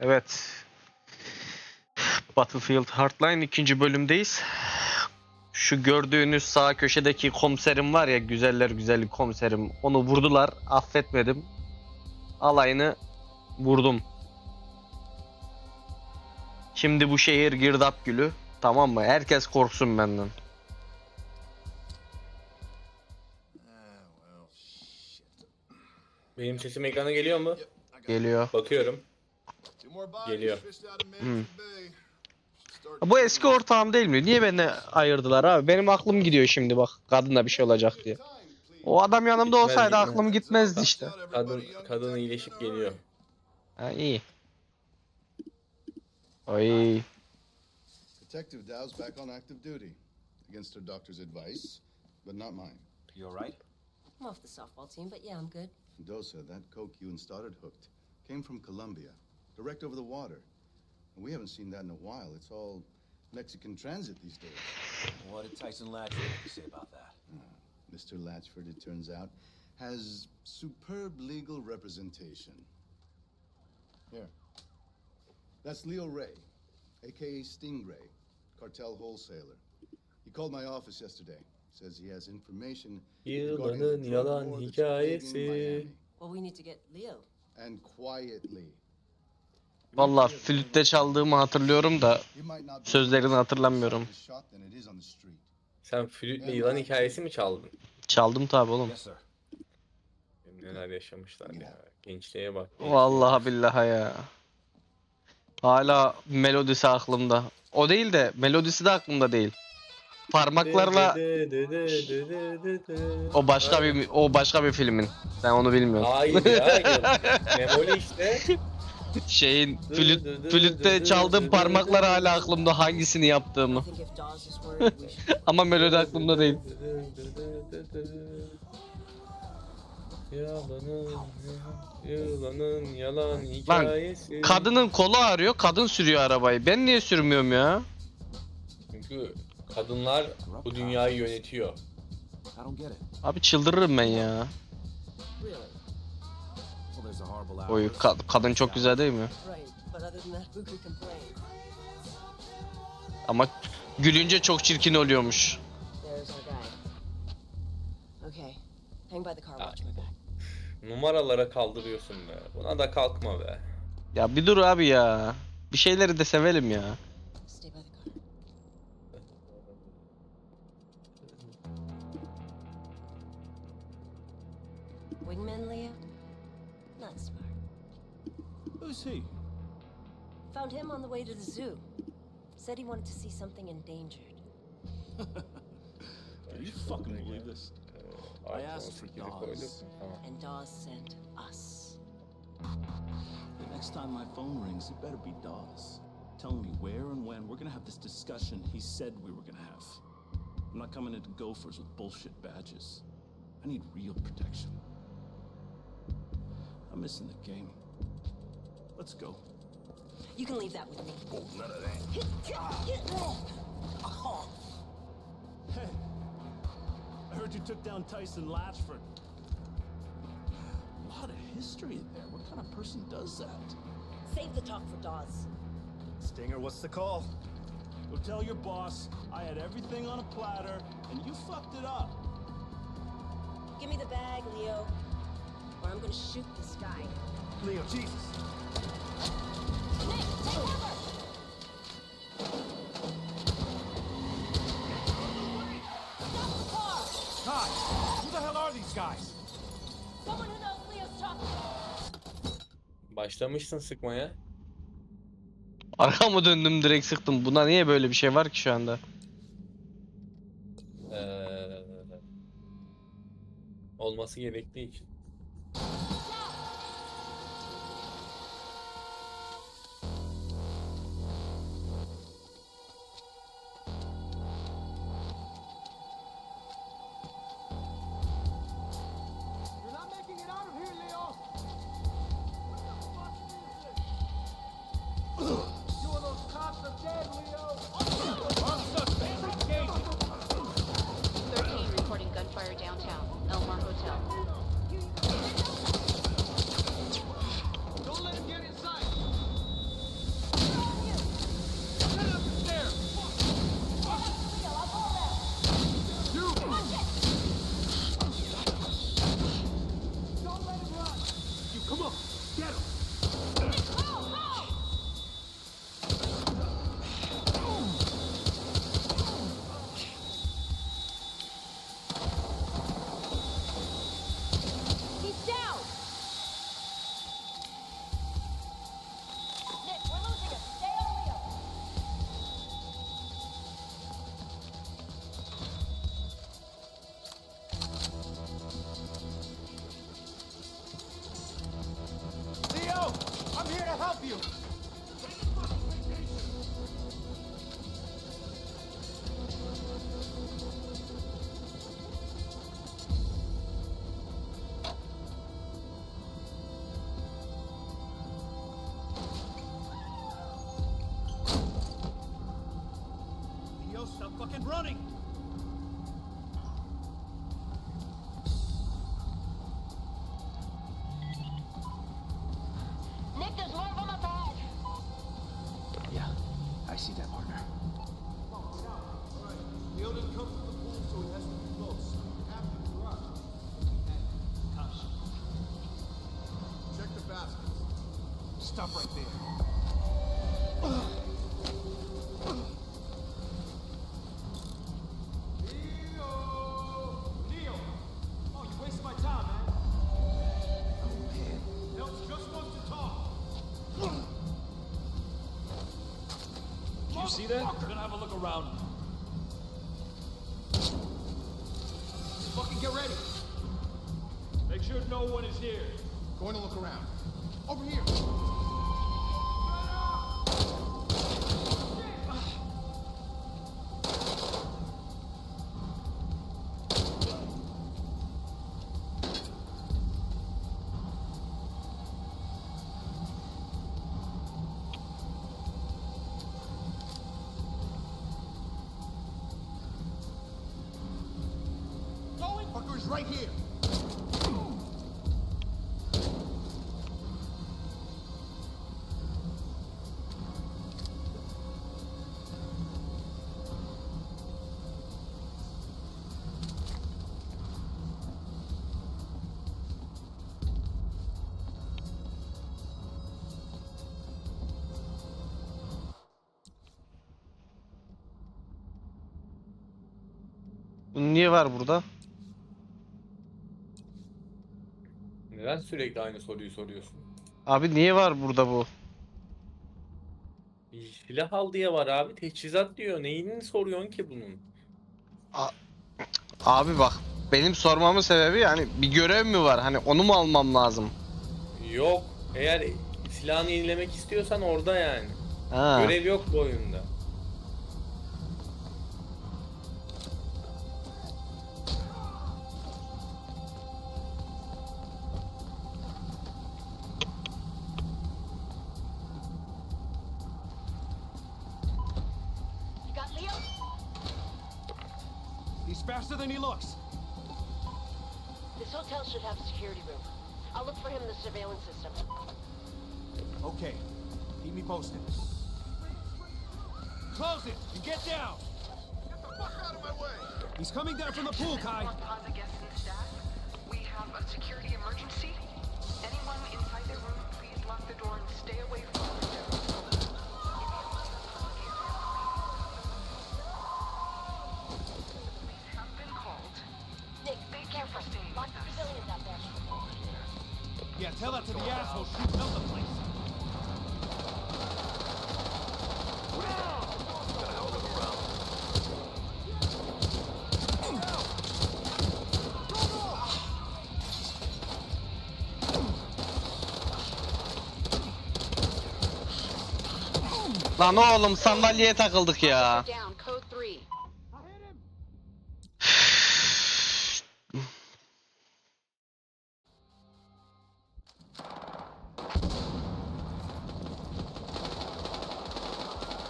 Evet. Battlefield Hardline ikinci bölümdeyiz. Şu gördüğünüz sağ köşedeki komiserim var ya güzeller güzeli komiserim. Onu vurdular. Affetmedim. Alayını vurdum. Şimdi bu şehir girdap gülü. Tamam mı? Herkes korksun benden. Benim sesim ekrana geliyor mu? Geliyor. Bakıyorum. Geliyor. Hmm. Bu eski ortağım değil mi? Niye beni ayırdılar abi? Benim aklım gidiyor şimdi bak kadınla bir şey olacak diye. O adam yanımda Gitmez, olsaydı gitmez. aklım gitmezdi işte. Kadın kadın iyileşip geliyor. Ha iyi. Ay. Detective Dow's back on active duty. Against her doctor's advice, but not mine. You alright? I'm off the softball team, but yeah, I'm good. Mendoza, that coke you and Stoddard hooked, came from Colombia, direct over the water. And we haven't seen that in a while. It's all Mexican transit these days. What did Tyson Latchford have to say about that? Hmm. Mr. Latchford, it turns out, has superb legal representation. Here. That's Leo Ray, aka Stingray, cartel wholesaler. He called my office yesterday. Says he has information regarding the drug war that's plaguing. Miami. Well, we need to get Leo. And quietly. Vallahi flütte çaldığımı hatırlıyorum da sözlerini hatırlamıyorum. Sen flütle yılan hikayesi mi çaldın? Çaldım tabi oğlum. Neler yaşamışlar ya. Gençliğe bak. Vallahi billahi ya. Hala melodisi aklımda. O değil de melodisi de aklımda değil. Parmaklarla o başka bir o başka bir filmin. Sen onu bilmiyorsun. Hayır ya. Memoli işte. Şeyin flüt, flütte çaldığım parmaklar hala aklımda hangisini yaptığımı. Ama melodi aklımda değil. Yalanın, yılanın yalan hikayesi. Kadının kolu ağrıyor, kadın sürüyor arabayı. Ben niye sürmüyorum ya? Çünkü kadınlar bu dünyayı yönetiyor. Abi çıldırırım ben ya. Oy ka- kadın çok güzel değil mi? Right. But other than that, who could complain? Ama gülünce çok çirkin oluyormuş. Numaralara kaldırıyorsun be. Buna da kalkma be. Ya bir dur abi ya. Bir şeyleri de sevelim ya. Wingman Leo? Who's he? Found him on the way to the zoo. Said he wanted to see something endangered. Can you fucking believe this? I asked for 18'i koyduk. Dawes. And Dawes sent us. The next time my phone rings, it better be Dawes. Telling me where and when we're gonna have this discussion he said we were gonna have. I'm not coming into Gophers with bullshit badges. I need real protection. I'm missing the game. Let's go. You can leave that with me. Oh, none of that. Hey, uh-huh. I heard you took down Tyson Latchford. A lot of history in there. What kind of person does that? Save the talk for Dawes. Stinger, what's the call? Go tell your boss I had everything on a platter and you fucked it up. Give me the bag, Leo. Or I'm gonna shoot this guy. Leo, Jesus. Başlamışsın sıkmaya. Arkamı döndüm direkt sıktım. Buna niye böyle bir şey var ki şu anda? Ee, olması gerektiği için. See that? We're gonna have a look around. Fucking get ready. Make sure no one is here. Going to look around. Over here. Bu niye var burada? Neden sürekli aynı soruyu soruyorsun? Abi niye var burada bu? Silah al diye var abi. Teçhizat diyor. Neyini soruyorsun ki bunun? Abi bak benim sormamın sebebi yani bir görev mi var? Hani onu mu almam lazım? Yok. Eğer silahını yenilemek istiyorsan orada yani. Ha. Görev yok bu oyunda. Surveillance system. Okay. Keep me posted. Close it and get down. Get the fuck out of my way. He's coming down from the pool, Kai. Lan oğlum sandalyeye takıldık ya. Down, code 3.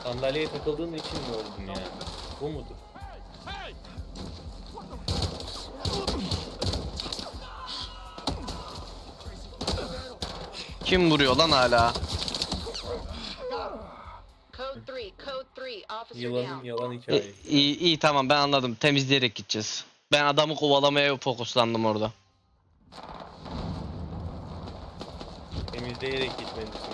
Sandalyeye takıldığın için mi oldun yani? Bu mudur? Kim vuruyor lan hala? Yılanın yalan E, hikayesi. iyi, iyi tamam ben anladım. Temizleyerek gideceğiz. Ben adamı kovalamaya fokuslandım orada. Temizleyerek gitmelisin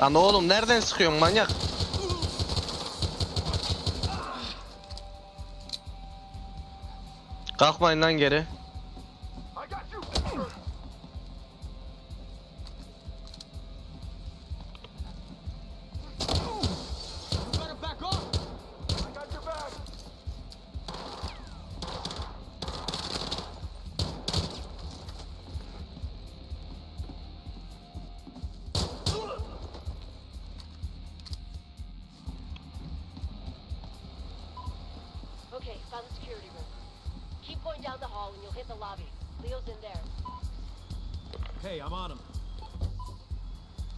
Lan oğlum nereden sıkıyorsun manyak? Kalkmayın lan geri. Going down the hall and you'll hit the lobby. Leo's in there. Okay, I'm on him.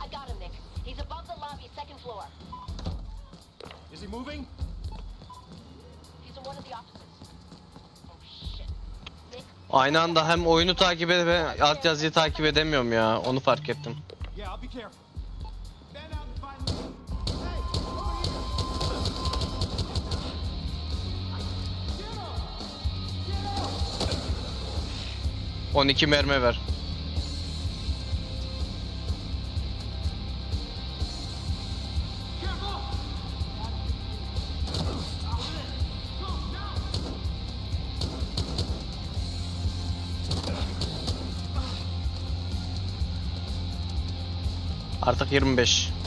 I got him, Nick. He's above the lobby, second floor. Is he moving? He's in one of the offices. Oh Aynı anda hem oyunu takip edip hem altyazıyı takip edemiyorum ya. Onu fark ettim. Yeah, I'll be careful. 12 mermi ver. Artık 25.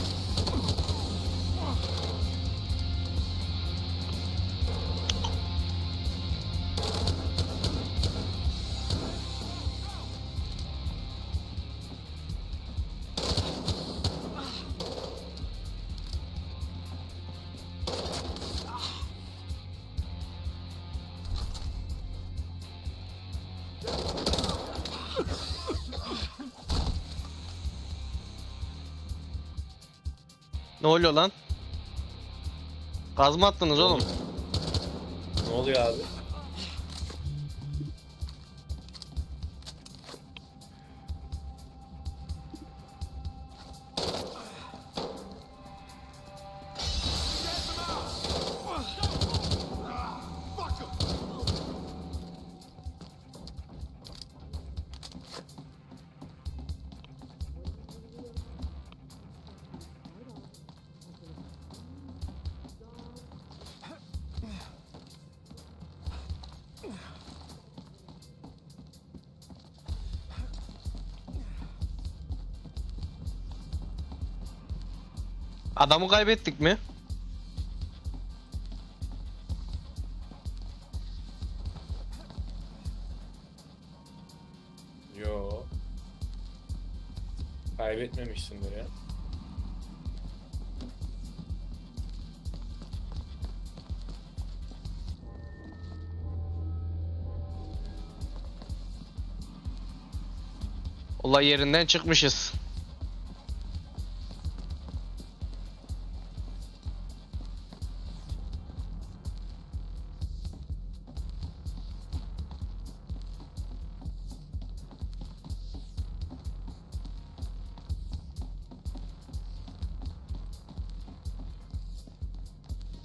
Ne oluyor lan? Gaz mı attınız oğlum? Ne oluyor abi? Adamı kaybettik mi? Yo. Kaybetmemişsindir ya. Olay yerinden çıkmışız.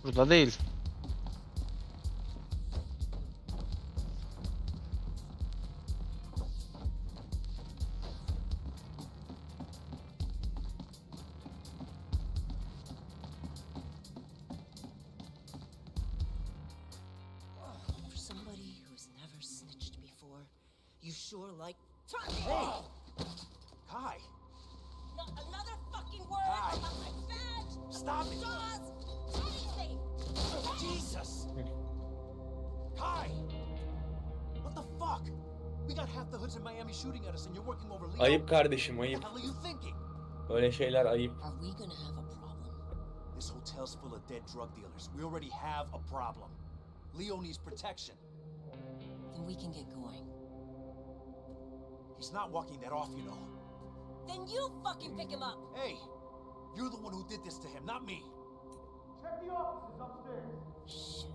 Burada değil. Ayıp kardeşim ayıp. are? Böyle şeyler ayıp. We gonna have a problem? This hotel's full of dead drug dealers. We already have a problem. Leo needs protection. Then we can get going. He's not walking that off, you know. Then you fucking pick him up! Hey, you're the one who did this to him, not me. Check the offices upstairs. Shit.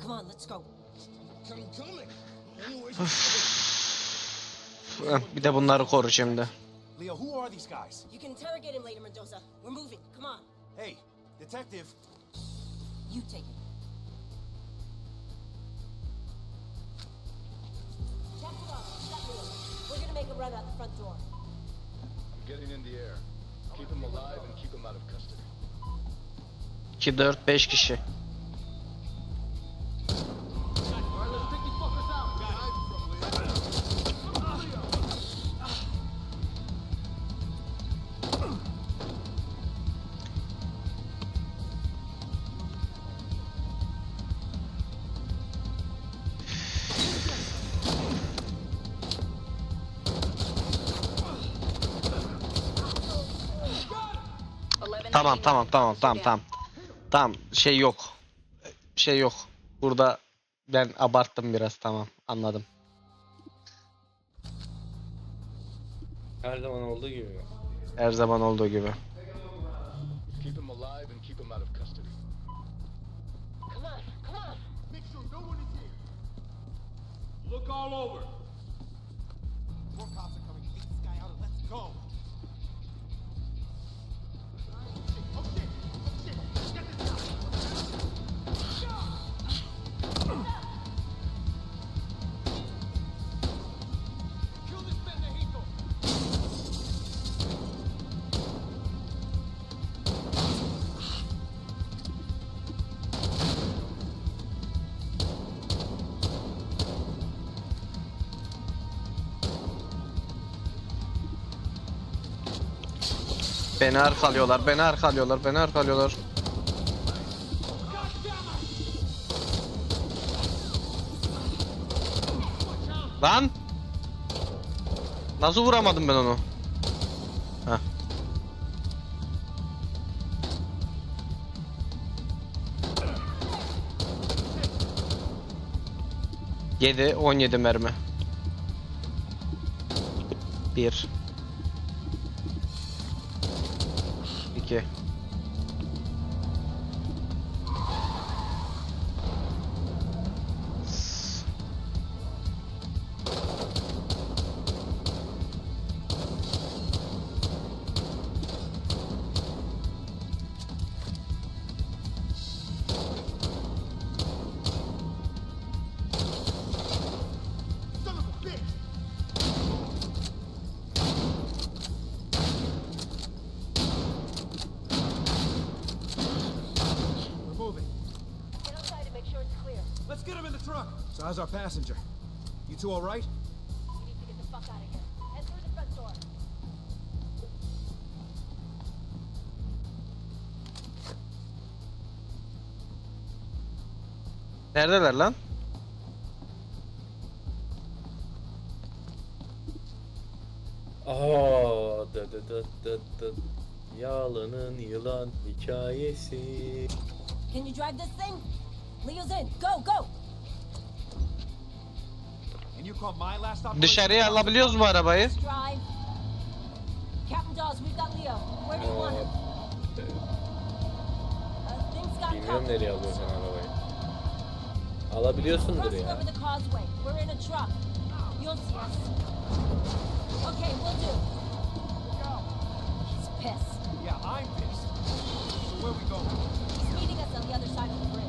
Come on, let's go. Heh, Bir de bunları koru şimdi. Leo, who are these guys? You can interrogate him later, Mendoza. We're moving. Come on. Hey, detective. You take. Check it out. Shut Leo. We're gonna make a run out the front door. I'm getting in the air. Keep him alive and keep him out of custody. 2, 4, 5 kişi. Tamam tamam tamam tamam tamam. Tamam şey yok. Şey yok. Burada Ben abarttım biraz tamam anladım. Her zaman olduğu gibi. Her zaman olduğu gibi. Keep him alive and keep him out of custody. Come on, come on! Make sure no one is here. Look all over. Beni arkalıyorlar, beni arkalıyorlar, beni arkalıyorlar. Lan! Nasıl vuramadım ben onu? Heh. Yedi, on yedi mermi. Bir. How's our passenger? You two all right? We need to get the fuck out of here. Head through the front door. Neredeler lan? Aa, dı dı dı dı dı. Yağlı'nın yılan hikayesi. Can you drive this thing? Leo's in. Go, go! Dışarıya alabiliyoruz mu arabayı? Ee, bilmiyorum nereye alıyorsun arabayı. Alabiliyorsundur ya. Okay, we'll do. He's pissed. Yeah, I'm pissed. So where we going? He's meeting us on the other side of the bridge.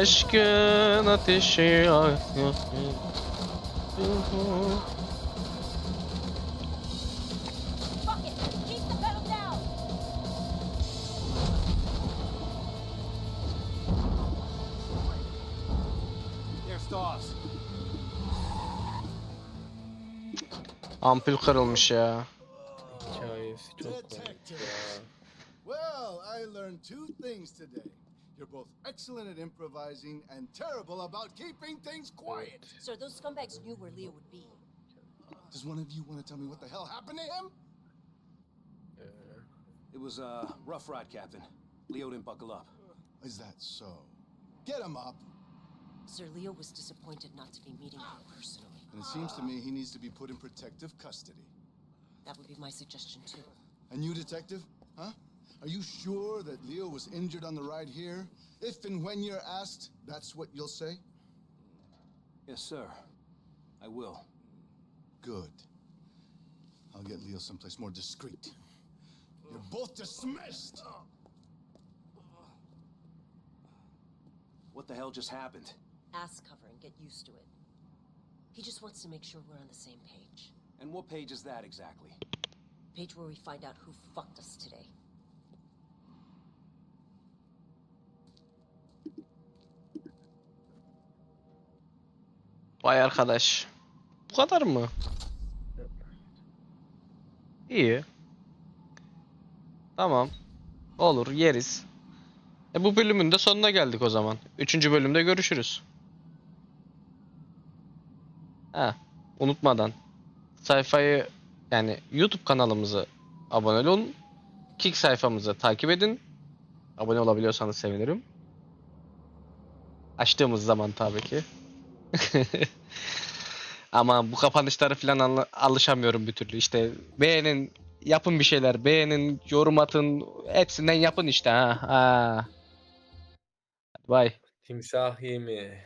There's Dawes. Ampul kırılmış ya. Hikayesi çok komik ya. Well, I learned two things today. You're both excellent at improvising and terrible about keeping things quiet. Sir, those scumbags knew where Leo would be. Does one of you want to tell me what the hell happened to him? Uh, it was a rough ride, Captain. Leo didn't buckle up. Is that so? Get him up. Sir, Leo was disappointed not to be meeting you personally. And it seems to me he needs to be put in protective custody. That would be my suggestion, too. And you, detective? Huh? Are you sure that Leo was injured on the ride here? If and when you're asked, that's what you'll say? Yes, sir. I will. Good. I'll get Leo someplace more discreet. You're both dismissed! What the hell just happened? Ass cover and get used to it. He just wants to make sure we're on the same page. And what page is that exactly? Page where we find out who fucked us today. Vay arkadaş. Bu kadar mı? İyi. Tamam. Olur yeriz. E bu bölümün de sonuna geldik o zaman. Üçüncü bölümde görüşürüz. Ha, unutmadan sayfayı yani YouTube kanalımızı abone olun. Kick sayfamızı takip edin. Abone olabiliyorsanız sevinirim. Açtığımız zaman tabii ki. Ama bu kapanışları falan anla- alışamıyorum bir türlü. İşte beğenin, yapın bir şeyler, beğenin, yorum atın, hepsinden yapın işte ha. ha. Bye. Timsah yemi.